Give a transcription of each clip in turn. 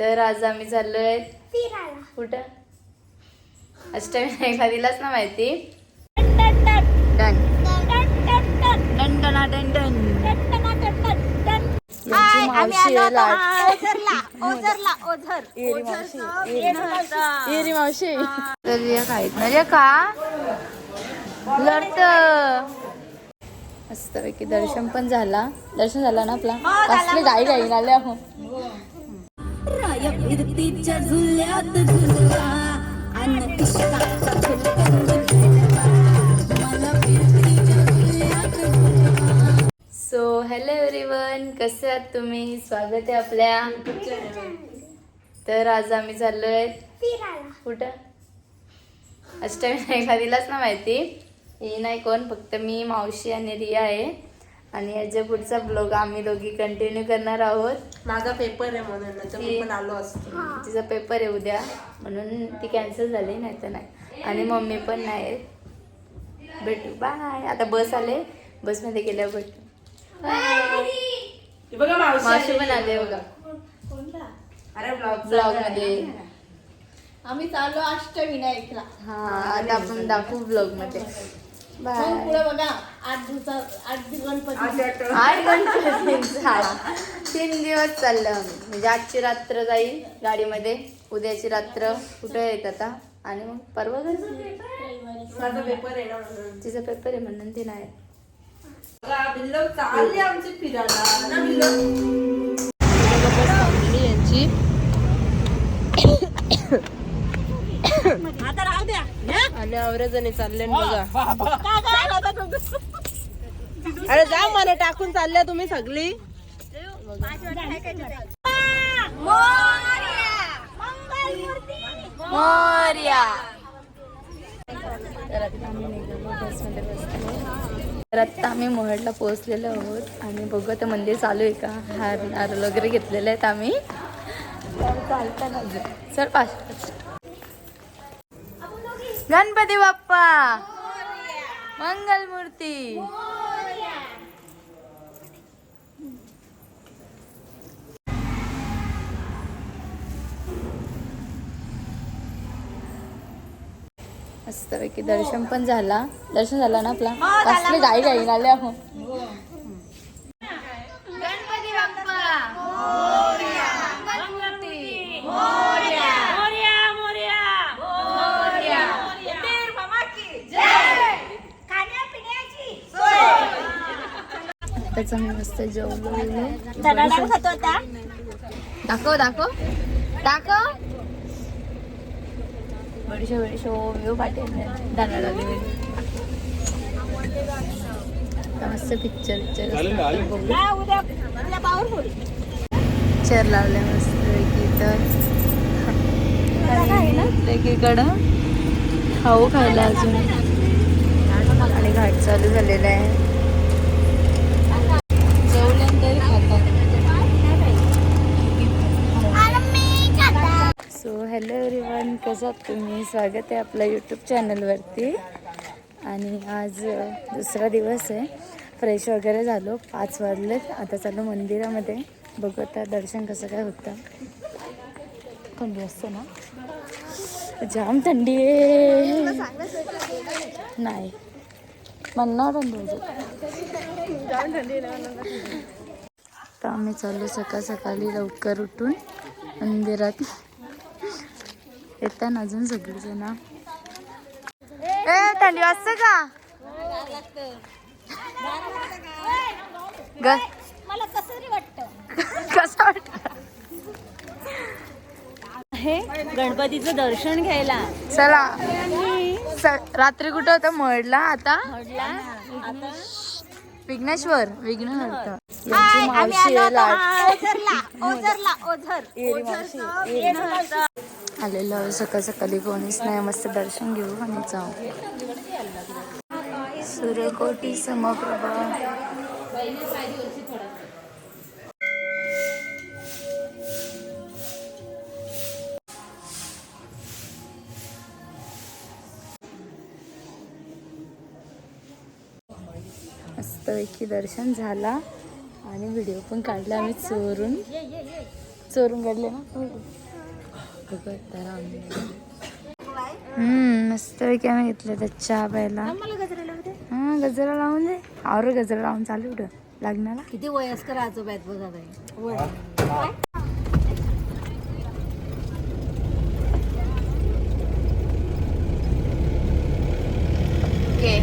तर आज आम्ही चाललोय फिरायला. कुठं? दिलाच ना माहिती? मावशी तर या म्हणजे का? लढत. मस्तपैकी दर्शन पण झाला. दर्शन झाला ना आपला? कसले गाई गाई आले आहो सो हॅलो एव्हरीवन कसे आहात तुम्ही? स्वागत आहे आपल्या. तर आज आम्ही चाललोय फिरायला कुठं अष्टविनायकला दिलाच ना माहिती? ही नाही कोण फक्त मी मावशी आणि रिया आहे. आणि याच्या पुढचा ब्लॉग आम्ही दोघी कंटिन्यू करणार आहोत. माझा पेपर आहे म्हणून मी पण आलो असतो. तिचा पेपर आहे उद्या. म्हणून ती कॅन्सल झाली नाही तर नाही. आणि मम्मी पण नाही भेटू. बाय आता बस आले. बसमध्ये गेल्यावर भेटू. हे बघा मावशी. पण आले बघा. अरे ब्लॉग ब्लॉगमध्ये आम्ही चाललो अष्टविनायकला. हा आता आपण दाखवू ब्लॉगमध्ये. मग बाय पुढे बघा. आठ दिवसात आठ दिवस गणपती. आठ गणपतींचा तीन दिवस चाललं. आम्ही म्हणजे आजची रात्र जाईल गाडीमध्ये. उद्याची रात्र कुठे येत आता? आणि मग परवा. माझा पेपर आहे ना. तिचा पेपर आहे म्हणून ती नाही बघा, बिल्लो चालली आमची फिरायला. ना बिल्लो यांची आता राहू द्या. आणि आवरेजणी चालले बघा. अरे जा मला टाकून चालल्या तुम्ही सगळी. मोर्या. तर आता आम्ही निघालो बसमध्ये बसलो. तर आता आम्ही मोहडला पोहोचलेलो आहोत आणि बघू आता मंदिर चालू आहे का? हार वगैरे घेतलेले आहेत आम्ही. अजून. चल पाच. गणपती बाप्पा. मंगल मूर्ती मस्तपैकी दर्शन पण झाला. दर्शन झाला ना आपला? कसले गाई गाई आले आहो त्याचा मी मस्त जेवलो वगैरे. खातो आता? दाखव दाखव. दाखव. बडीशो बडीशो व्यू पाटील. दादा दादी. मस्त पिक्चर पिक्चर लावले मस्त पैकी तर एकीकडं खाऊ खायला अजून. आणि घाट चालू झालेला आहे. सो हॅलो एव्हरीवन कसं आहात तुम्ही? स्वागत आहे आपल्या यूट्यूब चॅनलवरती आणि आज दुसरा दिवस आहे. फ्रेश वगैरे झालो. पाच वाजलेत. आता चालू मंदिरामध्ये. बघू आता दर्शन कसं काय होतं. थंडी असते ना? जाम थंडी आहे. नाही. म्हणणार तर आम्ही चाललो सकाळ सकाळी लवकर उठून मंदिरात येतात अजून सगळेजण. ए थंडी वाजते का? कसं वाटतं. हे गणपतीचं दर्शन घ्यायला. चला. रात्री कुठं होतं? मळला आता? आता विघ्नेश्वर. विघ्न मावशी आलेलं आलेलो आहे. सकाळ सकाळी कोणीच नाही. मस्त दर्शन घेऊ आणि जाऊ. सूर्यकोटी समप्रभा. मस्तपैकी दर्शन झाला. आणि व्हिडिओ पण काढला आम्ही चोरून. चोरून काढले ना? हम्म मस्त पैकी आम्ही घेतलं त्या चहा प्यायला. हा गजरा लावून दे. आवर गजरा लावून चालू कुठं? लग्नाला? किती वयस्कर आजोबा आहेत बघा बाई. ओके.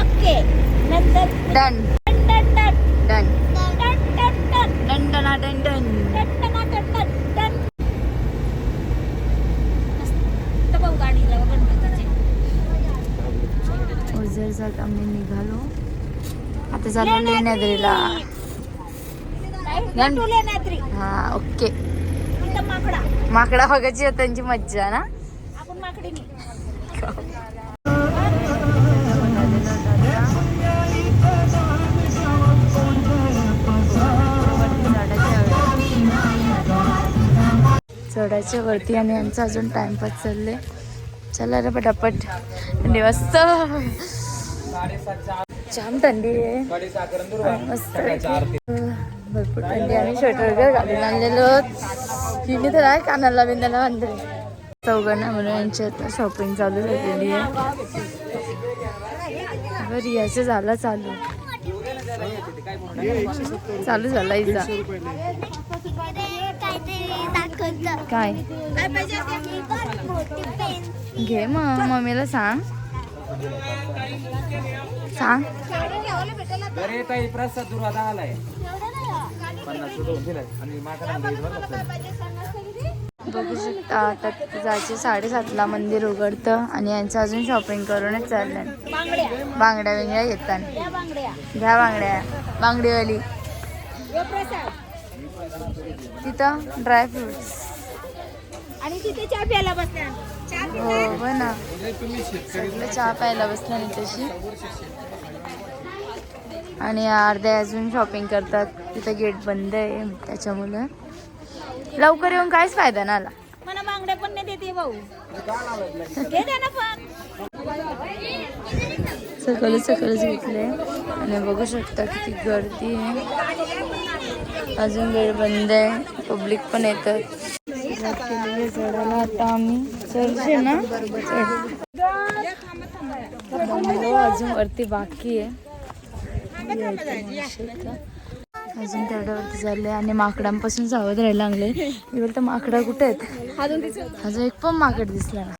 ओके. नंतर डन टन टन डन टन टन टन डन डन डन डन टन टन टन टन टन मस्त भाऊ गाडी लावा गणपतीची ओझरचा आम्ही निघालो आता चाललो लेण्याद्रीला हा ओके. माकडा. बघायची त्यांची मज्जा ना? चढायच्या वरती आणि यांचा अजून टाइमपास चालले चला रे पटापट. मस्त जाम थंडी आहे. मस्त भरपूर थंडी आम्ही स्वेटर वगैरे घालून आणलेलो. हिने तर आहे कानाला बिंदाला बांधले चौघांना म्हणून यांची आता शॉपिंग चालू झालेली आहे. बरं याचं झालं चालू. चालू झाला इजा. काय? घे मग मम्मीला सांग. सांग. अरे ताई प्रसाद दुरादा आलाय पन्नास रुपये दिलाय आणि माकडा बघू शकता आता तिथे जायचे साडेसातला मंदिर उघडतं आणि यांचं अजून शॉपिंग करूनच चाललंय. बांगड्या बांगड्या बिंगड्या घेतात घ्या बांगड्या. बांगडीवाली. यो प्रसाद तिथं ड्रायफ्रुट्स आणि तिथे चहा प्यायला बसल्या. चहा हो हो ना. सगळं चहा प्यायला नाही तशी आणि अर्ध्या अजून शॉपिंग करतात. तिथं गेट बंद आहे त्याच्यामुळं. लवकर येऊन काहीच फायदा नाही आला. मला बांगड्या पण नाही देते भाऊ. ना सकाळी सकाळीच घेतले आणि बघू शकता किती गर्दी आहे. अजून वेळ बंद आहे. पब्लिक पण येतात. चढायला आता आम्ही चढશે ना अजून वरती बाकी आहे. अजून तेवढ्यावरती चालले आणि माकडांपासून सावध राहायला लागले इकडे तर माकडा कुठे आहेत? अजून एक पण माकड दिसला ना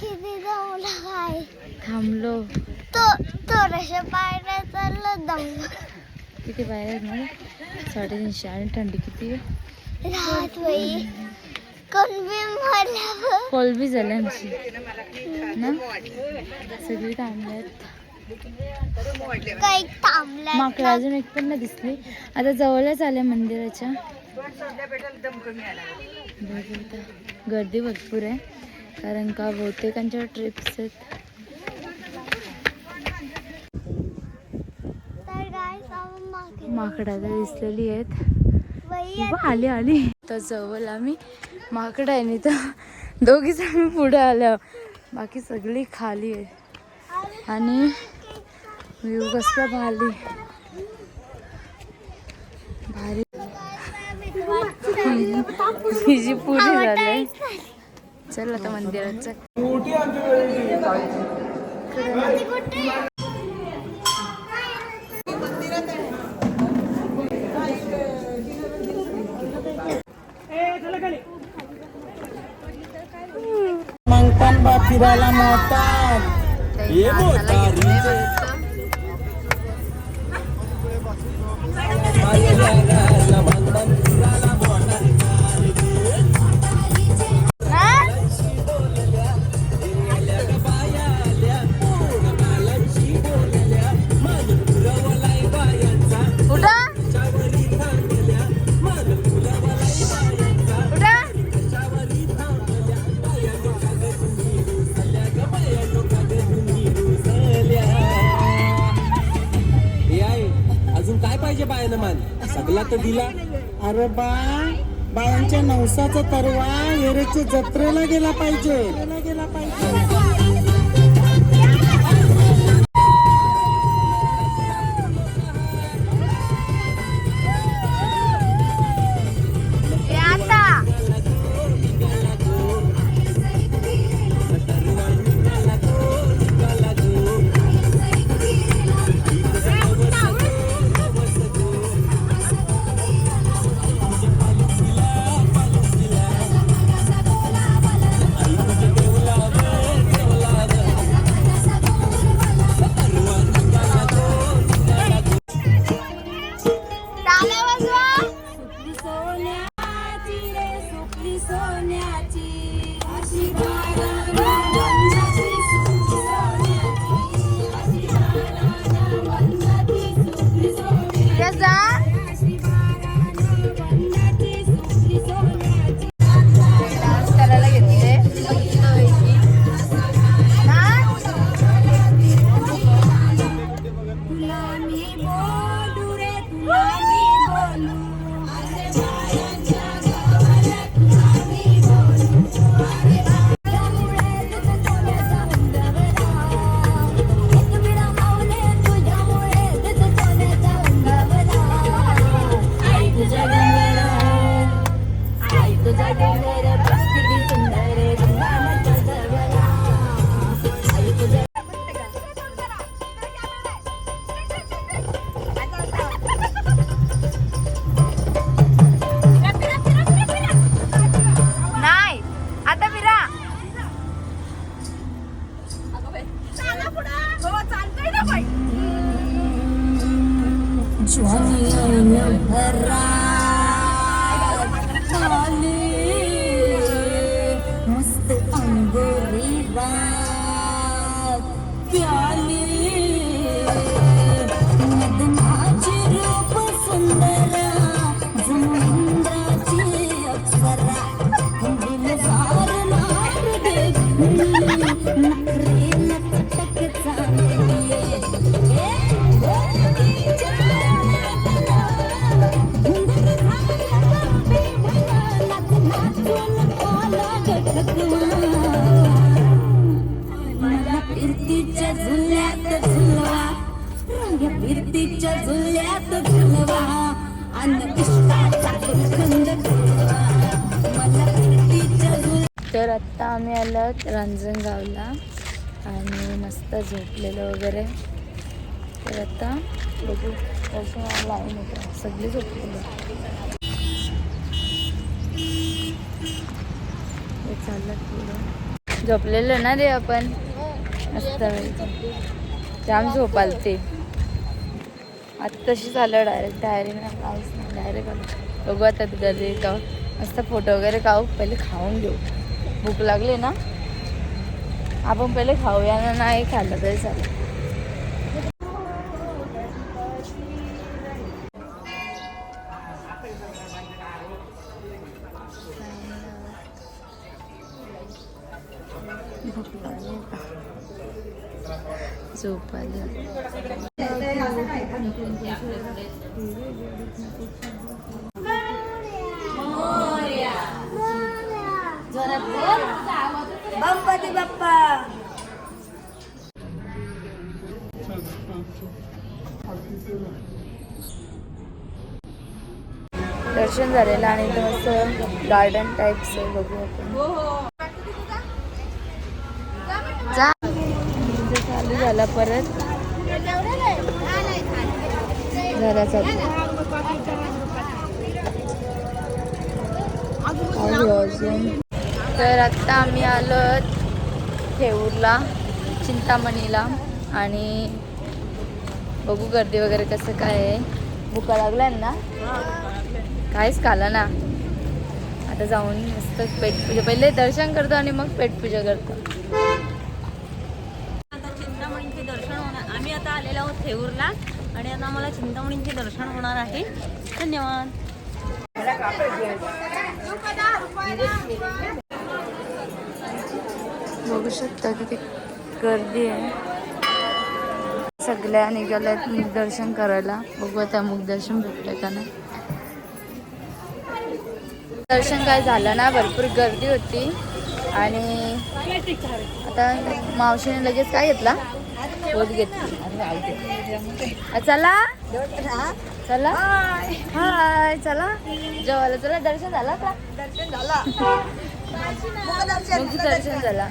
किती थांबलो. तो थोड्याशा पायऱ्या चाललं दम किती बाहेर आहेत ना साडेतीनशे आणि थंडी किती आहे? राहत बाई कोलबी झाली आमची. ना? सगळी थांबल्यात माकडं अजून एक पण नाही दिसली. आता जवळच आले मंदिराच्या. गर्दी भरपूर आहे. कारण का बहुतेकांच्या ट्रिप्स आहेत. तर काय सामान मागे माकडं आता दिसलेली आहेत. आली आली. तर जवळ आम्ही माकडं आहे नाही तर दोघीच आम्ही पुढे आलो बाकी सगळी खाली आहे. आणि व्ह्यू कसला भारी. भारी. हिची पुरी झाले. चल आता मंदिरात चल. मंगपन बा फिरायला मोठा पाहिजे मान सगळा तर दिला. अरे बा बायांच्या नवसाचा तरवा येरेच्या जत्रेला गेला पाहिजे गेला पाहिजे. तर आता बघू दर्शन लाईन होतं सगळे झोपलेलो चाललं पुढं. ना रे आपण? मस्त जाम झोपाल ते. आता तशी झालं डायरेक्ट डायरेक्ट नाही काहीच नाही डायरेक्ट आलो. बघू आता गर्दी का मस्त फोटो वगैरे काऊ पहिले खाऊन घेऊ. भूक लागली ना? आपण पहिले खाऊया ना नाही खाल्लं तरी चालेल. झोपायला आली गणपती बाप्पा दर्शन झालेलं आणि तसं गार्डन टाईपचं बघू आपण. आला परत. झाला अजून. तर आत्ता आम्ही आलो थेऊरला चिंतामणीला. आणि बघू गर्दी वगैरे कसं काय आहे. भुका लागल्या ना? काहीच खालं ना. आता जाऊन मस्त पेटपूजा पहिले दर्शन करतो आणि मग पेटपूजा करतो आता चिंतामणीचे दर्शन होणार आम्ही आता आलेलो आहोत थेऊरला आणि आता आम्हाला चिंतामणींचे दर्शन होणार आहे. धन्यवाद. बघू शकता किती गर्दी आहे. सगळ्या निघाल्यात मुखदर्शन करायला. बघू आता मुखदर्शन भेटतंय का नाही. दर्शन काय झालं ना भरपूर गर्दी होती. आणि आता मावशीने लगेच काय घेतला? बोध घेतली. चला. चला. हाय चला. जेवायला चला. दर्शन झालं का दर्शन झाला. दर्शन झाला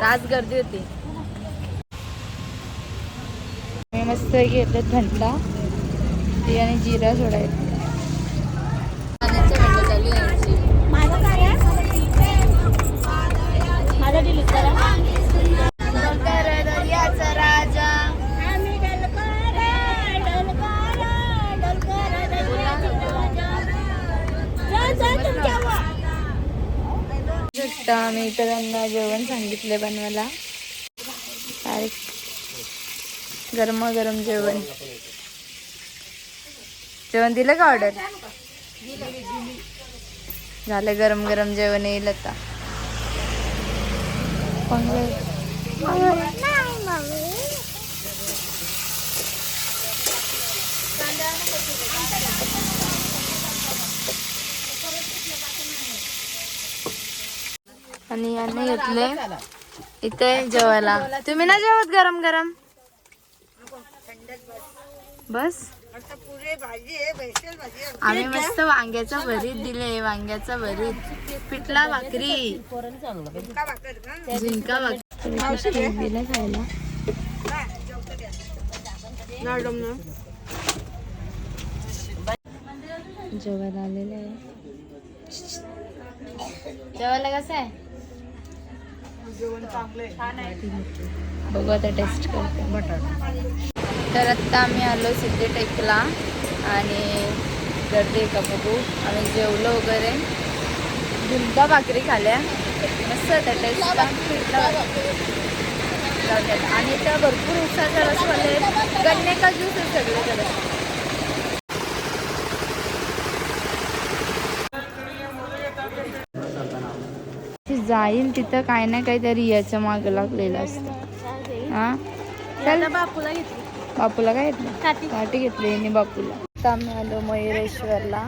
राज गर्दी होती. मी मस्त घेतलं थंडा ती आणि जिरा सोडायचं आता मी इतरांना जेवण सांगितले बनवायला. डायरेक्ट गरमागरम जेवण. जेवण दिलं का ऑर्डर झालं गरम गरम जेवण येईल आता. पण आणि यांनी घेतले इथे जेवायला. तुम्ही ना जेवत गरम गरम? बस. आम्ही मस्त वांग्याचं भरीत दिले वांग्याचं भरीत. पिठला भाकरी. झुणका भाकरी दिलं खायला. जेवायला आलेले आहे. जेवायला कसं आहे? बघू आता टेस्ट करते. बटाटा तर आत्ता आम्ही आलो सिद्धीटेकला आणि गर्दी का बघू. आम्ही जेवलो वगैरे. झुणका भाकरी खाल्या. मस्त होत्या टेस्टला आणि त्या भरपूर उसाचा रसवाले गन्ने का ज्यूस आहे सगळे जाईल तिथं काय ना काहीतरी याच्या माग लागलेलं असतं. हा? चल. बापूला घेतली बापूला काय घेतलं? काठी. घेतली आणि बापूला. आता आम्ही आलो मयुरेश्वरला.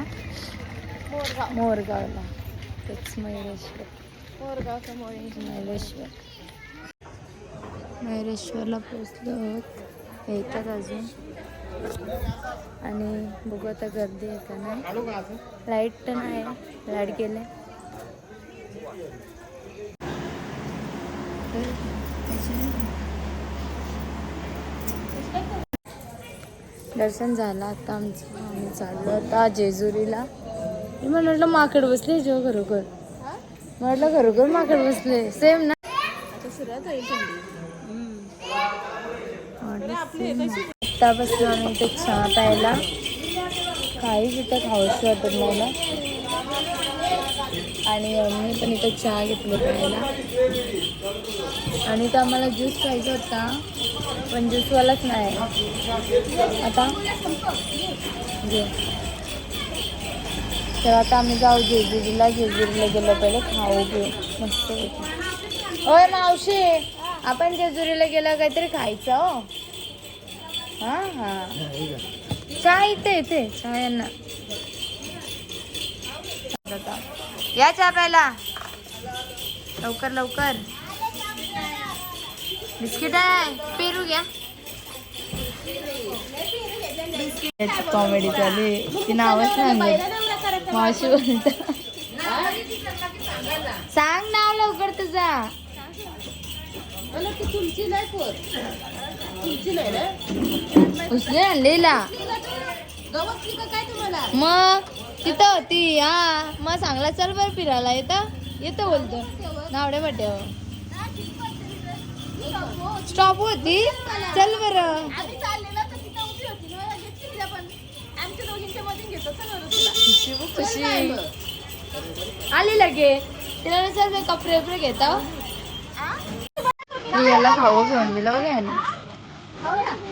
मोरगावला. तेच मयुरेश्वर. मोरगावचा मयुरेश्वर. मयुरेश्वरला पोचलो आहोत. येतात अजून. आणि बघू आता गर्दी आहे का नाही. लाइट तर नाही. लाइट गेले. दर्शन झालं आता आमचं आम्ही चाललो आता जेजुरीला. मी म्हटलं माकड बसले जेव्हा खरोखर म्हटलं खरोखर माकड बसले. सेम ना? आत्तापासून आम्ही इथे चहा प्यायला. काहीच इथं खाऊशी वाटत नाही ना. आणि मी पण इथं चहा घेतलं प्यायला आणि तर आम्हाला ज्यूस पाहिजे होता पण ज्यूसवालाच नाही. आता? घे. तर आता आम्ही जाऊ जेजुरीला जेजुरीला गेलो पहिले खाऊ घेऊ मस्त होय मावशी आपण जेजुरीला गेलो काहीतरी खायचं हो. हां हां. चहा इथे इथे. चहा यांना. या चहा प्यायला. लवकर लवकर. बिस्किट आहे. पेरू घ्या. कॉमेडी चालू आहे. ती मावशी बोलत. सांग नाव लवकर तुझा. उसने आणलेला. मग? तिथं होती. हा मग सांगला चल बरं फिरायला. येतं येतं बोलतो. नावड्या पाट्यावर. स्टॉप होती. चल बरं. खुशी आली लगे. तिला सर कपडे वपडे घेता. याला खाऊ घेऊन दिलं बघ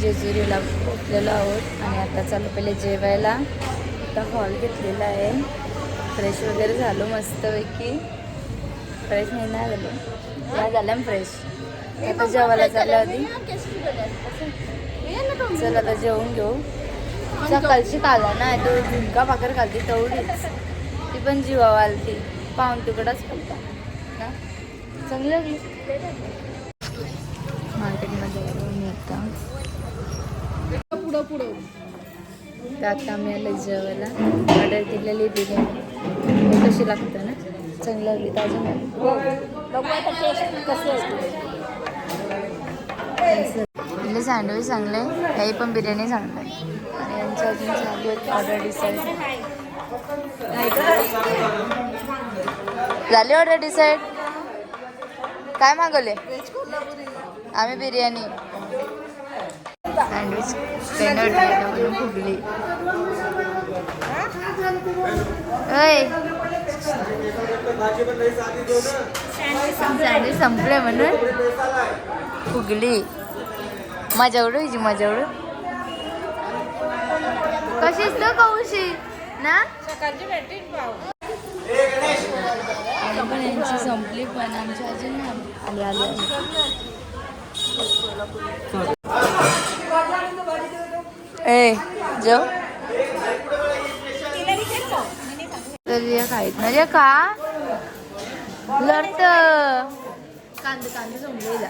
जेजुरीला पोचलेलो आहोत आणि आता चालू पहिले जेवायला. आता हॉल घेतलेला आहे. फ्रेश वगैरे झालो मस्तपैकी. फ्रेश नाही ना झालो. काय झालं फ्रेश आता जेवायला चाललं आधी. चल आता जेवून घेऊ. सकाळची काला ना तो झुणका भाकर खालती तेवढीच. ती पण जीवावर आलती. पाहून तुकडाच खालता ना चांगली लागली मार्केटमध्ये गेलो मी आता तर आता आम्ही आलो जेवायला. ऑर्डर दिलेली बिर्याणी. हे कशी लागतं ना? चांगली लागली ताजी नाही सँडविच चांगले हे पण बिर्याणी चांगलं आहे. आणि यांच्या अजून चालू आहेत ऑर्डर डिसाईड झाली ऑर्डर डिसाईड काय मागवले? आम्ही बिर्याणी. सँडविच स्टँडर्ड फुगली ओय. सँडविच संपले म्हणून. फुगली माझ्या एवढं हिची माझ्या एवढं कशीच तर कौशी? ना? पण यांची संपली पण आमची अजून आली आली. ए जो. तर ना रे का? लढत. कांदे कांदे झोंबलेला